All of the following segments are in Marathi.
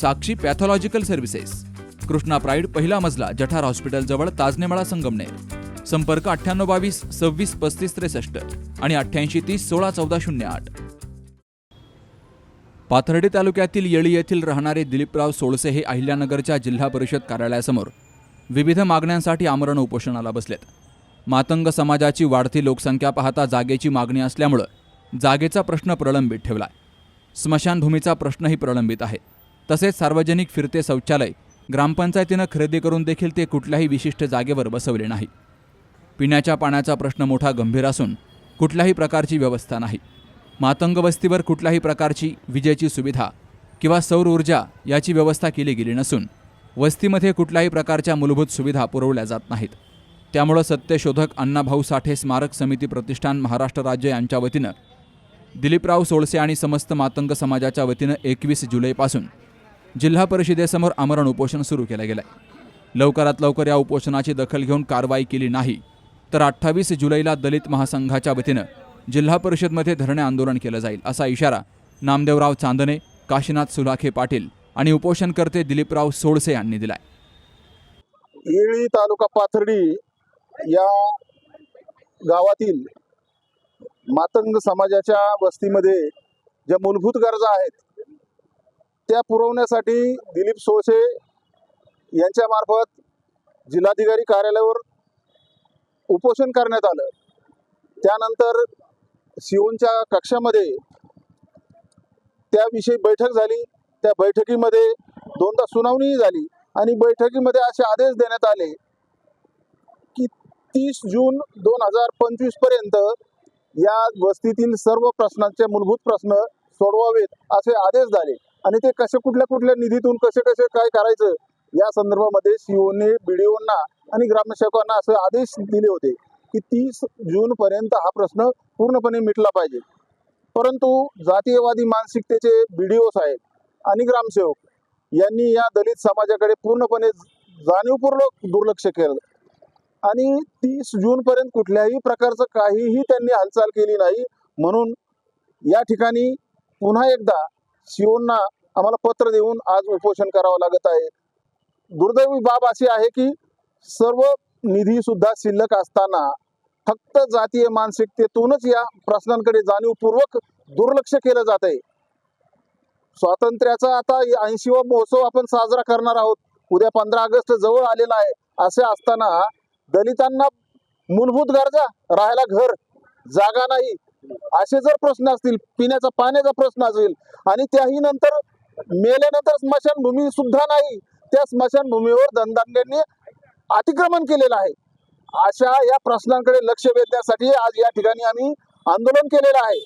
Sakshi pathological services. Krishna pride पहिला मजला जठार हॉस्पिटलजवळ ताजनेमाळा संगमनेर. संपर्क अठ्ठ्याण्णव बावीस सव्वीस पस्तीस त्रेसष्ट आणि अठ्ठ्याऐंशी तीस सोळा चौदा शून्य आठ. पाथर्डी तालुक्यातील येळी येथील राहणारे दिलीपराव सोळसे हे अहिल्यानगरच्या जिल्हा परिषद कार्यालयासमोर विविध मागण्यांसाठी आमरण उपोषणाला बसलेत. मातंग समाजाची वाढती लोकसंख्या पाहता जागेची मागणी असल्यामुळं जागेचा प्रश्न प्रलंबित ठेवला स्मशानभूमीचा प्रश्नही प्रलंबित आहे. तसेच सार्वजनिक फिरते शौचालय ग्रामपंचायतीनं खरेदी करून देखील ते कुठल्याही विशिष्ट जागेवर बसवले नाही. पिण्याच्या पाण्याचा प्रश्न मोठा गंभीर असून कुठल्याही प्रकारची व्यवस्था नाही. मातंग वस्तीवर कुठल्याही प्रकारची विजेची सुविधा किंवा सौर ऊर्जा याची व्यवस्था केली गेली नसून वस्तीमध्ये कुठल्याही प्रकारच्या मूलभूत सुविधा पुरवल्या जात नाहीत. त्यामुळं सत्यशोधक अण्णाभाऊ साठे स्मारक समिती प्रतिष्ठान महाराष्ट्र राज्य यांच्या वतीनं दिलीपराव सोळसे आणि समस्त मातंग समाजाच्या वतीनं एकवीस जुलैपासून जिल्हा परिषदेसमोर आमरण उपोषण सुरू केलं गेलं आहे लवकरात लवकर या उपोषणाची दखल घेऊन कारवाई केली नाही तर अठ्ठावीस जुलैला दलित महासंघाच्या वतीनं जिल्हा परिषदमध्ये धरणे आंदोलन केलं जाईल असा इशारा नामदेवराव चांदणे काशीनाथ सुलाखे पाटील आणि उपोषणकर्ते दिलीपराव सोळसे यांनी दिलाय. येळी तालुका पाथर्डी या गावातील मातंग समाजाच्या वस्तीमध्ये ज्या मूलभूत गरजा आहेत त्या पुरवण्यासाठी दिलीप सोळसे यांच्या मार्फत जिल्हाधिकारी कार्यालयावर उपोषण करण्यात आलं. त्यानंतर सिओनच्या कक्षामध्ये त्याविषयी बैठक झाली. त्या बैठकीमध्ये दोनदा सुनावणीही झाली आणि बैठकीमध्ये असे आदेश देण्यात आले की तीस जून दोन हजार पंचवीसपर्यंत या वस्तीतील सर्व प्रश्नांचे मूलभूत प्रश्न सोडवावेत असे आदेश झाले. आणि ते कसे कुठल्या कुठल्या निधीतून कसे कसे काय करायचं या संदर्भामध्ये सीओने बीडीओना आणि ग्रामसेवकांना असे आदेश दिले होते की तीस जून पर्यंत हा प्रश्न पूर्णपणे मिटला पाहिजे. परंतु जातीयवादी मानसिकतेचे बीडीओ साहेब आणि ग्रामसेवक यांनी या दलित समाजाकडे पूर्णपणे जाणीवपूर्वक दुर्लक्ष केलं. आणि तीस जून पर्यंत कुठल्याही प्रकारचं काहीही त्यांनी हालचाल केली नाही म्हणून या ठिकाणी पुन्हा एकदा सिओंना आम्हाला पत्र देऊन आज उपोषण करावं लागत आहे. दुर्दैवी बाब अशी आहे की सर्व निधी सुद्धा शिल्लक असताना फक्त जातीय मानसिकतेतूनच या प्रश्नांकडे जाणीवपूर्वक दुर्लक्ष केलं जात आहे. स्वातंत्र्याचा आता ऐंशीवा महोत्सव आपण साजरा करणार आहोत. उद्या पंधरा ऑगस्ट जवळ आलेला आहे. असे असताना दलितांना मूलभूत गरजा. राहायला घर. जागा नाही. असे जर प्रश्न असतील पिण्याचा पाण्याचा प्रश्न असेल आणि त्याही नंतर मेल्यानंतर स्मशानभूमी सुद्धा नाही त्या स्मशानभूमीवर धनदांड्यांनी अतिक्रमण केलेलं आहे. अशा या प्रश्नांकडे लक्ष वेधण्यासाठी आज या ठिकाणी आम्ही आंदोलन केलेलं आहे.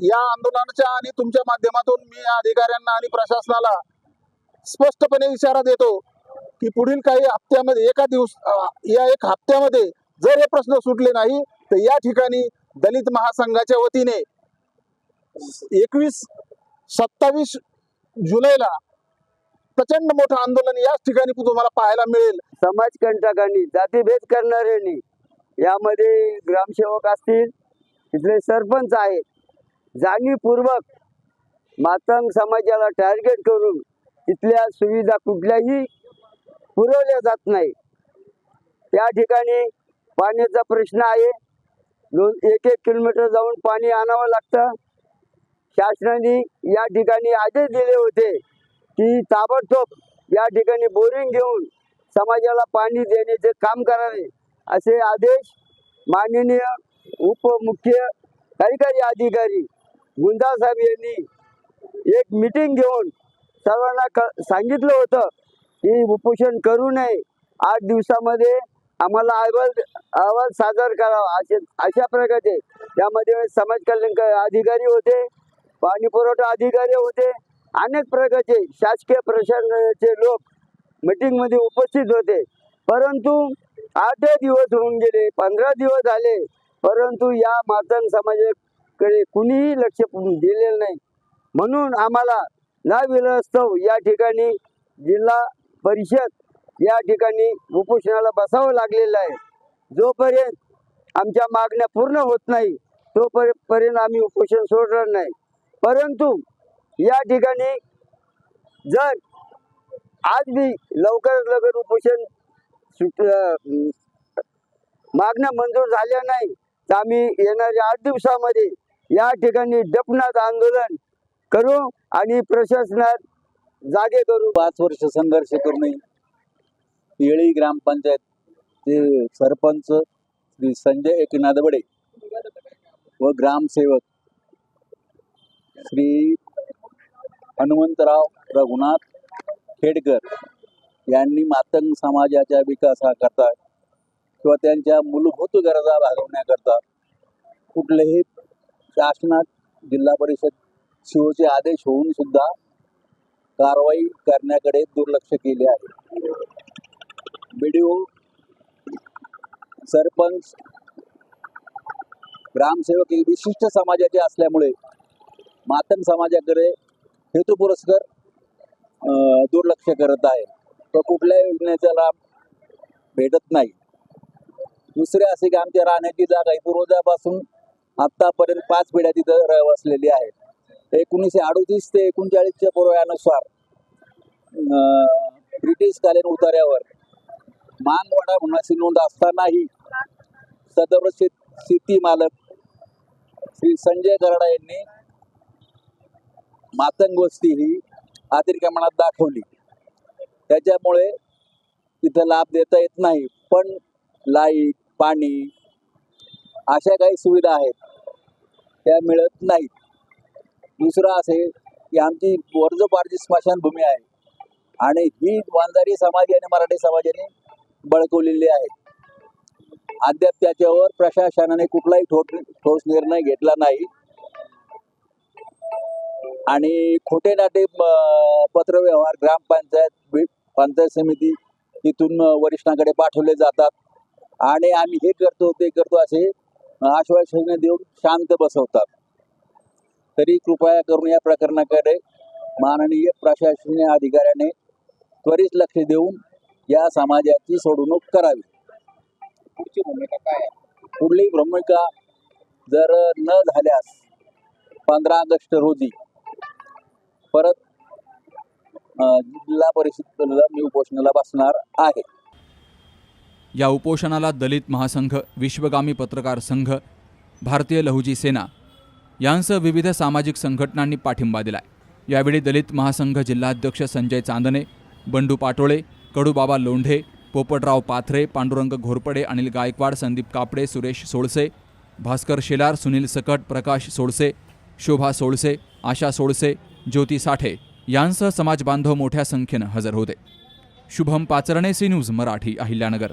या आंदोलनाच्या आणि तुमच्या माध्यमातून मी अधिकाऱ्यांना आणि प्रशासनाला स्पष्टपणे इशारा देतो की पुढील काही हप्त्यामध्ये एका दिवस या एक हप्त्यामध्ये जर हे प्रश्न सुटले नाही तर या ठिकाणी दलित महासंघाच्या वतीने एकवीस सत्तावीस जुलैला प्रचंड मोठं आंदोलन याच ठिकाणी तुम्हाला पाहायला मिळेल. समाजकंटकांनी जातीभेद करणाऱ्यांनी यामध्ये ग्रामसेवक असतील तिथले सरपंच आहेत. जाणीवपूर्वक मातंग समाजाला टार्गेट करून तिथल्या सुविधा कुठल्याही पुरवल्या जात नाही त्या ठिकाणी पाण्याचा प्रश्न आहे. दोन एक एक किलोमीटर जाऊन पाणी आणावं लागतं. शासनाने या ठिकाणी आदेश दिले होते की ताबडतोब या ठिकाणी बोरिंग घेऊन समाजाला पाणी देण्याचे काम करावे. असे आदेश माननीय उपमुख्य कार्यकारी अधिकारी गुंजासाहेब यांनी एक मीटिंग घेऊन सर्वांना क सांगितलं होतं की उपोषण करू नये. आठ दिवसामध्ये आम्हाला अहवाल अहवाल सादर करावा असे अशा प्रकारचे. त्यामध्ये समाज कल्याण अधिकारी होते पाणी पुरवठा अधिकारी होते अनेक प्रकारचे शासकीय प्रशासनाचे लोक मीटिंगमध्ये उपस्थित होते. परंतु आठ दिवस होऊन गेले पंधरा दिवस झाले परंतु या मातन समाजाकडे कुणीही लक्ष दिलेलं नाही. म्हणून आम्हाला ना नाविलास्तव या ठिकाणी जिल्हा परिषद या ठिकाणी उपोषणाला बसावं लागलेलं आहे. जोपर्यंत आमच्या मागण्या पूर्ण होत नाही तोपर्यंत आम्ही उपोषण सोडणार नाही. परंतु या ठिकाणी जर आज मी लवकरात लवकर उपोषण सुट मागण्या मंजूर झाल्या नाही तर आम्ही येणाऱ्या आठ दिवसामध्ये या ठिकाणी डपनाथ आंदोलन करू आणि प्रशासनात जागे करू. पाच वर्ष संघर्ष करूनही येळी ग्रामपंचायत ते सरपंच श्री संजय एकनाथ बडे व ग्रामसेवक श्री हनुमंतराव रघुनाथ खेडकर यांनी मातंग समाजाच्या विकासाकरता किंवा त्यांच्या मूलभूत गरजा भागवण्याकरता कुठलेही शासनात जिल्हा परिषद शिवचे आदेश होऊन सुद्धा कारवाई करण्याकडे दुर्लक्ष केले आहे. बीडीओ सरपंच ग्रामसेवक हे विशिष्ट समाजाचे असल्यामुळे मातंग समाजाकडे हेतुपुरस्कर पुरस्कार दुर्लक्ष करत आहे. तो कुठल्याही योजनेचा लाभ भेटत नाही. दुसरे असे की आमच्या राहण्याची जागा ही पूर्वजापासून आत्तापर्यंत पाच पिढ्या तिथं वसलेली आहेत एकोणीसशे अडोतीस ते एकोणचाळीसच्या पुराव्यानुसार ब्रिटिशकालीन उतार्यावर मानवाडा म्हणून नोंद असतानाही सदर शेती मालक श्री संजय गरडा यांनी मातंग वस्ती ही अतिक्रमणात दाखवली. त्याच्यामुळे तिथं लाभ देता येत नाही. पण लाइट पाणी अशा काही सुविधा आहेत. त्या मिळत नाहीत. दुसरं असे की आमची वर्जपारची स्मशानभूमी आहे. आणि ही वांजारी समाज आणि मराठी समाजाने बळकवलेली आहे. अद्याप त्याच्यावर प्रशासनाने कुठलाही ठोस ठोस निर्णय घेतला नाही. आणि खोटे नाटे पत्रव्यवहार ग्रामपंचायत पंचायत समिती तिथून वरिष्ठांकडे पाठवले जातात. आणि आम्ही हे करतो ते करतो असे आश्वासने देऊन शांत बसवतात. तरी कृपया करून या प्रकरणाकडे माननीय प्रशासकीय अधिकाऱ्याने त्वरित लक्ष देऊन या समाजाची सोडवणूक करावी. पुढची भूमिका काय पुढली भूमिका जर न झाल्यास पंधरा ऑगस्ट रोजी परत जिल्हा परिषदेला मी उपोषणाला बसणार आहे. या उपोषणाला दलित महासंघ विश्वगामी पत्रकार संघ भारतीय लहुजी सेना यांसह विविध सामाजिक संघटनांनी पाठिंबा दिलाय. यावेळी दलित महासंघ जिल्हाध्यक्ष संजय चांदणे बंडू पाटोळे कडूबाबा लोंढे पोपटराव पाथरे पांडुरंग घोरपडे अनिल गायकवाड संदीप कापडे सुरेश सोळसे भास्कर शेलार सुनील सकट प्रकाश सोळसे शोभा सोळसे आशा सोळसे ज्योती साठे यांसह समाजबांधव मोठ्या संख्येनं हजर होते. Shubham Pacharne C news Marathi Ahilyanagar.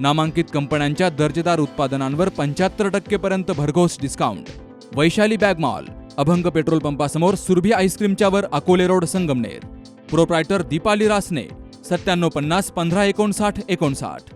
नामांकित कंपन्यांच्या दर्जेदार उत्पादनांवर पंच्याहत्तर टक्केपर्यंत भरघोस discount Vaishali bag mall Abhang petrol पंपासमोर Surabhi आईस्क्रीमच्या वर अकोले रोड संगमनेर. प्रोप्रायटर दीपाली रासने सत्त्याण्णव पन्नास पंधरा एकोणसाठ एकोणसाठ.